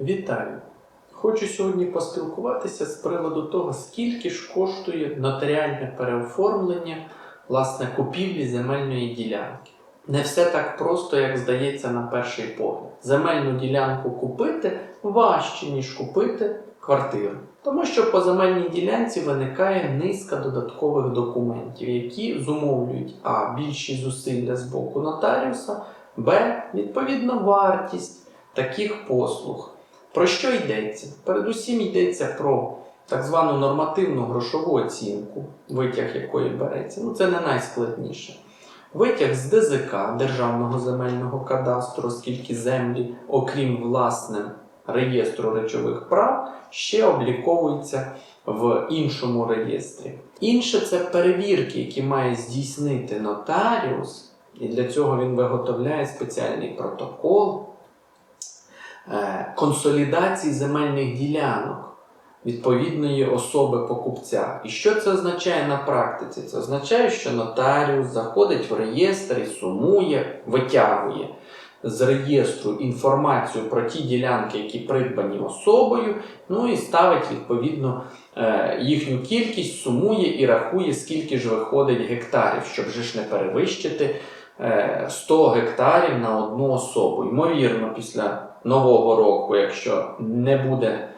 Вітаю! Хочу сьогодні поспілкуватися з приводу того, скільки ж коштує нотаріальне переоформлення власне купівлі земельної ділянки. Не все так просто, як здається на перший погляд. Земельну ділянку купити важче, ніж купити квартиру. Тому що по земельній ділянці виникає низка додаткових документів, які зумовлюють а. більші зусилля з боку нотаріуса, б. відповідно вартість таких послуг. Про що йдеться? Передусім йдеться про так звану нормативну грошову оцінку, витяг якої береться. Ну, це не найскладніше. Витяг з ДЗК Державного земельного кадастру, оскільки землі, окрім власне реєстру речових прав, ще обліковуються в іншому реєстрі. Інше це перевірки, які має здійснити нотаріус, і для цього він виготовляє спеціальний протокол консолідації земельних ділянок відповідної особи покупця. І що це означає на практиці? Це означає, що нотаріус заходить в реєстр і сумує, витягує з реєстру інформацію про ті ділянки, які придбані особою, ну і ставить відповідно е, їхню кількість, сумує і рахує, скільки ж виходить гектарів, щоб же ж не перевищити е, 100 гектарів на одну особу. Ймовірно, після нового року, якщо не буде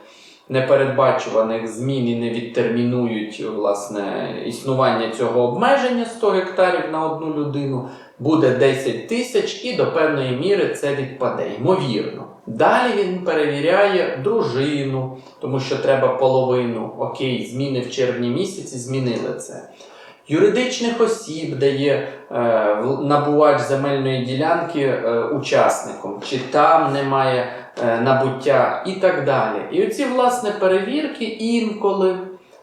непередбачуваних змін і не відтермінують власне існування цього обмеження 100 гектарів на одну людину, буде 10 тисяч і до певної міри це відпаде. Ймовірно. Далі він перевіряє дружину, тому що треба половину. Окей, зміни в червні місяці змінили це. Юридичних осіб, де є е, набувач земельної ділянки е, учасником, чи там немає е, набуття і так далі. І оці власне перевірки інколи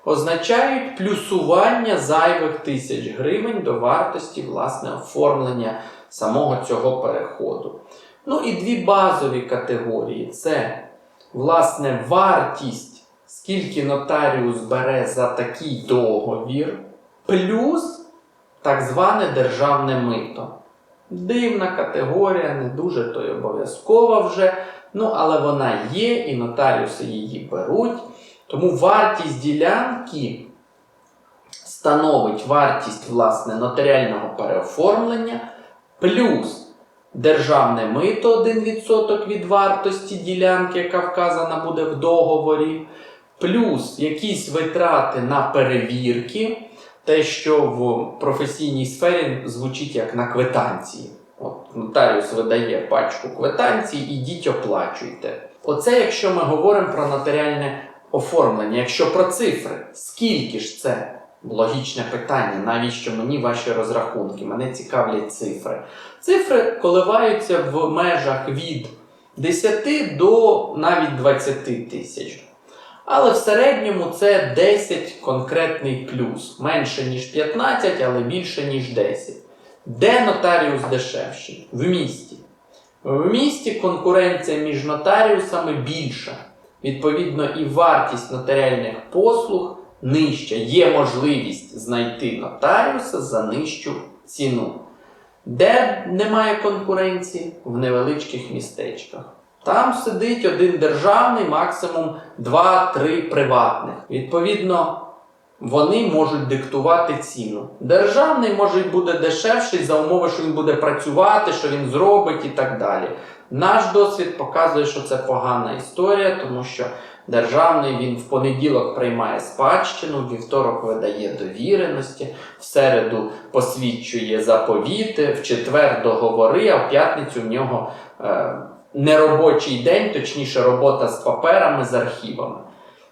означають плюсування зайвих тисяч гривень до вартості власне оформлення самого цього переходу. Ну і дві базові категорії це власне вартість, скільки нотаріус бере за такий договір, плюс так зване державне мито. Дивна категорія, не дуже то й обов'язкова вже, ну але вона є, і нотаріуси її беруть. Тому вартість ділянки становить вартість власне нотаріального переоформлення плюс державне мито 1% від вартості ділянки, яка вказана буде в договорі, плюс якісь витрати на перевірки, те, що в професійній сфері звучить як на квитанції. От нотаріус видає пачку квитанцій, ідіть оплачуйте. Оце якщо ми говоримо про нотаріальне оформлення, якщо про цифри, скільки ж це? Логічне питання, навіщо мені ваші розрахунки? Мене цікавлять цифри. Цифри коливаються в межах від 10 до навіть 20 тисяч. Але в середньому це 10 конкретний плюс. Менше, ніж 15, але більше, ніж 10. Де нотаріус дешевший? В місті. В місті конкуренція між нотаріусами більша. Відповідно, і вартість нотаріальних послуг нижча. Є можливість знайти нотаріуса за нижчу ціну. Де немає конкуренції? В невеличких містечках. Там сидить один державний, максимум 2-3 приватних. Відповідно, вони можуть диктувати ціну. Державний може буде дешевший за умови, що він буде працювати, що він зробить і так далі. Наш досвід показує, що це погана історія, тому що державний він в понеділок приймає спадщину, в вівторок видає довіреності, в середу посвідчує заповіти, в четвер договори, а в п'ятницю в нього е, неробочий день, точніше, робота з паперами, з архівами.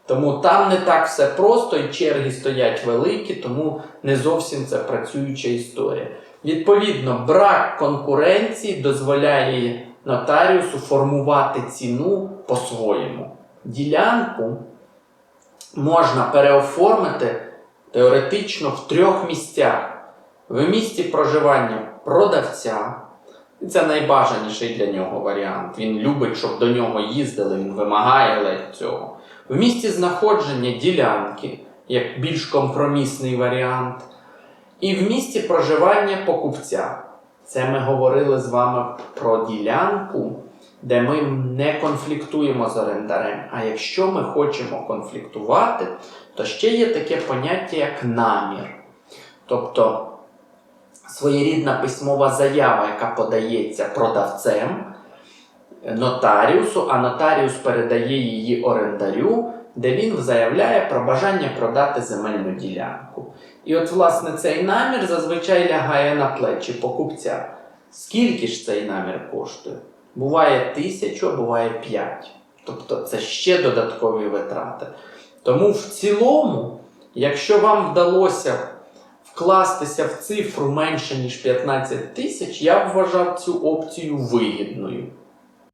Тому там не так все просто, і черги стоять великі, тому не зовсім це працююча історія. Відповідно, брак конкуренції дозволяє нотаріусу формувати ціну по-своєму. Ділянку можна переоформити теоретично в трьох місцях: в місці проживання продавця. Це найбажаніший для нього варіант. Він любить, щоб до нього їздили, він вимагає ледь цього. В місці знаходження ділянки, як більш компромісний варіант, і в місці проживання покупця. Це ми говорили з вами про ділянку, де ми не конфліктуємо з орендарем. А якщо ми хочемо конфліктувати, то ще є таке поняття як намір. Тобто своєрідна письмова заява, яка подається продавцем нотаріусу, а нотаріус передає її орендарю, де він заявляє про бажання продати земельну ділянку. І от, власне, цей намір зазвичай лягає на плечі покупця. Скільки ж цей намір коштує? Буває тисячу, буває п'ять. Тобто це ще додаткові витрати. Тому в цілому, якщо вам вдалося вкластися в цифру менше, ніж 15 тисяч, я б вважав цю опцію вигідною.